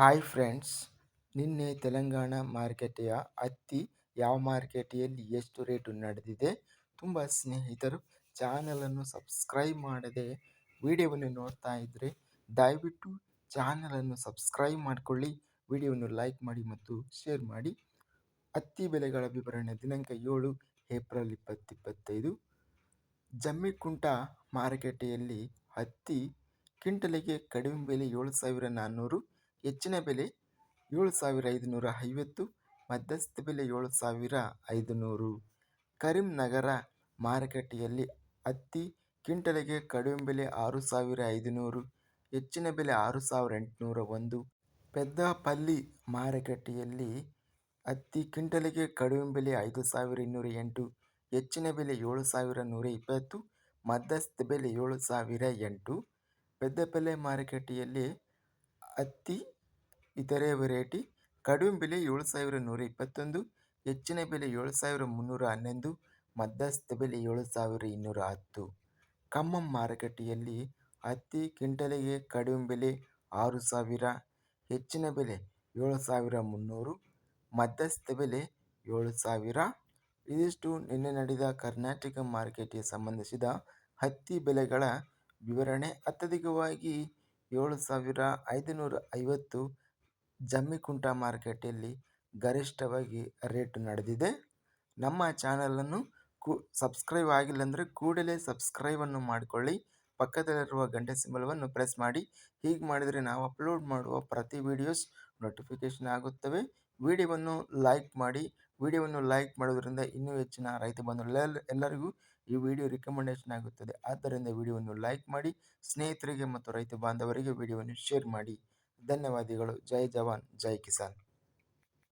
Hi friends ನಿನ್ನೆ ತೆಲಂಗಾಣ ಮಾರುಕಟ್ಟೆಯ ಹತ್ತಿ ಯಾವ ಮಾರುಕಟ್ಟೆಯಲ್ಲಿ ಎಷ್ಟು ರೇಟು ನಡೆದಿದೆ ತುಂಬ ಸ್ನೇಹಿತರು ಚಾನಲನ್ನು ಸಬ್ಸ್ಕ್ರೈಬ್ ಮಾಡದೆ ವಿಡಿಯೋವನ್ನು ನೋಡ್ತಾ ಇದ್ದರೆ ದಯವಿಟ್ಟು ಚಾನಲನ್ನು ಸಬ್ಸ್ಕ್ರೈಬ್ ಮಾಡಿಕೊಳ್ಳಿ, ವಿಡಿಯೋವನ್ನು ಲೈಕ್ ಮಾಡಿ ಮತ್ತು ಶೇರ್ ಮಾಡಿ. ಹತ್ತಿ ಬೆಲೆಗಳ ವಿವರಣೆ ದಿನಾಂಕ ಏಳು, ಏಪ್ರಿಲ್ ಇಪ್ಪತ್ತಿಪ್ಪತ್ತೈದು. ಜಮ್ಮಿಕುಂಟ ಮಾರುಕಟ್ಟೆಯಲ್ಲಿ ಹತ್ತಿ ಕ್ವಿಂಟಲಿಗೆ ಕಡಿಮೆ ಬೆಲೆ ಏಳು ಸಾವಿರ ನಾನ್ನೂರು ಹೆಚ್ಚಿನ ಬೆಲೆ ಏಳು ಸಾವಿರ ಐದುನೂರ ಐವತ್ತು ಮಧ್ಯಸ್ಥ ಬೆಲೆ ಏಳು ಸಾವಿರ ಐದುನೂರು ಕರೀಂನಗರ ಮಾರುಕಟ್ಟೆಯಲ್ಲಿ ಹತ್ತಿ ಕ್ವಿಂಟಲಿಗೆ ಕಡಿಮೆ ಬೆಲೆ ಆರು ಸಾವಿರ ಐದುನೂರು ಹೆಚ್ಚಿನ ಬೆಲೆ ಆರು ಸಾವಿರ ಎಂಟುನೂರ ಒಂದು ಪೆದ್ದಪಲ್ಲಿ ಮಾರುಕಟ್ಟೆಯಲ್ಲಿ ಹತ್ತಿ ಕ್ವಿಂಟಲಿಗೆ ಕಡಿಮೆ ಬೆಲೆ ಐದು ಸಾವಿರ ಇನ್ನೂರ ಎಂಟು ಹೆಚ್ಚಿನ ಬೆಲೆ ಏಳು ಸಾವಿರ ನೂರ ಇಪ್ಪತ್ತು ಮಧ್ಯಸ್ಥ ಬೆಲೆ ಏಳು ಸಾವಿರ ಎಂಟು ಪೆದ್ದಪಲ್ಲೆ ಮಾರುಕಟ್ಟೆಯಲ್ಲಿ ಹತ್ತಿ, ಇತರೆ ವೆರೈಟಿ ಕಡಿಮೆ ಬೆಲೆ ಏಳು ಸಾವಿರ ನೂರ ಇಪ್ಪತ್ತೊಂದು, ಹೆಚ್ಚಿನ ಬೆಲೆ ಏಳು ಸಾವಿರ ಮುನ್ನೂರ ಹನ್ನೊಂದು, ಮಧ್ಯಸ್ಥ ಬೆಲೆ ಏಳು ಸಾವಿರ ಇನ್ನೂರ ಹತ್ತು. ಕಮ್ಮಂ ಮಾರುಕಟ್ಟೆಯಲ್ಲಿ ಹತ್ತಿ ಕ್ವಿಂಟಲಿಗೆ ಕಡಿಮೆ ಬೆಲೆ ಆರು ಸಾವಿರ, ಹೆಚ್ಚಿನ ಬೆಲೆ ಏಳು ಸಾವಿರ ಮುನ್ನೂರು, ಮಧ್ಯಸ್ಥ ಬೆಲೆ ಏಳು ಸಾವಿರ. ಇದಿಷ್ಟು ನಿನ್ನೆ ನಡೆದ ಕರ್ನಾಟಕ ಮಾರುಕಟ್ಟೆಗೆ ಸಂಬಂಧಿಸಿದ ಹತ್ತಿ ಬೆಲೆಗಳ ವಿವರಣೆ ಅತ್ಯಧಿಕವಾಗಿ ಏಳು ಸಾವಿರ ಐದುನೂರ ಐವತ್ತು ಜಮ್ಮಿಕುಂಟ ಮಾರ್ಕೆಟಲ್ಲಿ ಗರಿಷ್ಠವಾಗಿ ರೇಟ್ ನಡೆದಿದೆ. ನಮ್ಮ ಚಾನಲನ್ನು ಕು, ಸಬ್ಸ್ಕ್ರೈಬ್ ಆಗಿಲ್ಲ ಅಂದರೆ ಕೂಡಲೇ ಸಬ್ಸ್ಕ್ರೈಬನ್ನು ಮಾಡಿಕೊಳ್ಳಿ. ಪಕ್ಕದಲ್ಲಿರುವ ಗಂಟೆ ಸಿಂಬಲವನ್ನು ಪ್ರೆಸ್ ಮಾಡಿ. ಹೀಗೆ ಮಾಡಿದರೆ ನಾವು ಅಪ್ಲೋಡ್ ಮಾಡುವ ಪ್ರತಿ ವಿಡಿಯೋಸ್ ನೋಟಿಫಿಕೇಷನ್ ಆಗುತ್ತವೆ. ವಿಡಿಯೋವನ್ನು ಲೈಕ್ ಮಾಡಿ. ವಿಡಿಯೋವನ್ನು ಲೈಕ್ ಮಾಡೋದ್ರಿಂದ ಇನ್ನೂ ಹೆಚ್ಚಿನ ರೈತ ಬಂಧುಗಳೆಲ್ಲ ಎಲ್ಲರಿಗೂ ಈ ವಿಡಿಯೋ ರಿಕಮೆಂಡೇಷನ್ ಆಗುತ್ತದೆ. ಆದ್ದರಿಂದ ವಿಡಿಯೋವನ್ನು ಲೈಕ್ ಮಾಡಿ, ಸ್ನೇಹಿತರಿಗೆ ಮತ್ತು ರೈತ ಬಾಂಧವರಿಗೆ ವಿಡಿಯೋವನ್ನು ಶೇರ್ ಮಾಡಿ. ಧನ್ಯವಾದಗಳು. ಜೈ ಜವಾನ್. ಜೈ ಕಿಸಾನ್.